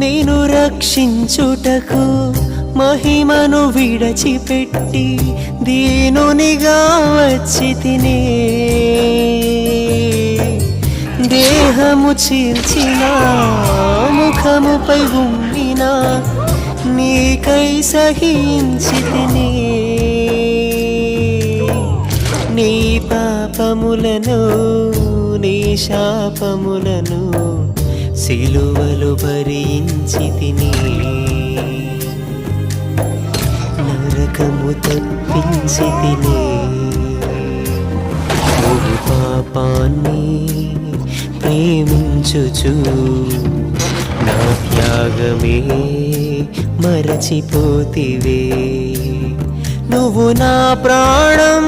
నేను రక్షించుటకు మహిమను విడచిపెట్టి దీనునిగా వచ్చి తినే దేహము చీల్చిన ముఖముపై ఉమ్మిన నీకై సహించి తినే నీ పాపములను నీ శాపములను సిలువలు భరించి తిని నరకము తప్పించి తిని పాపాన్ని ప్రేమించుచు నా త్యాగమే మరచిపోతివే. నువ్వు నా ప్రాణం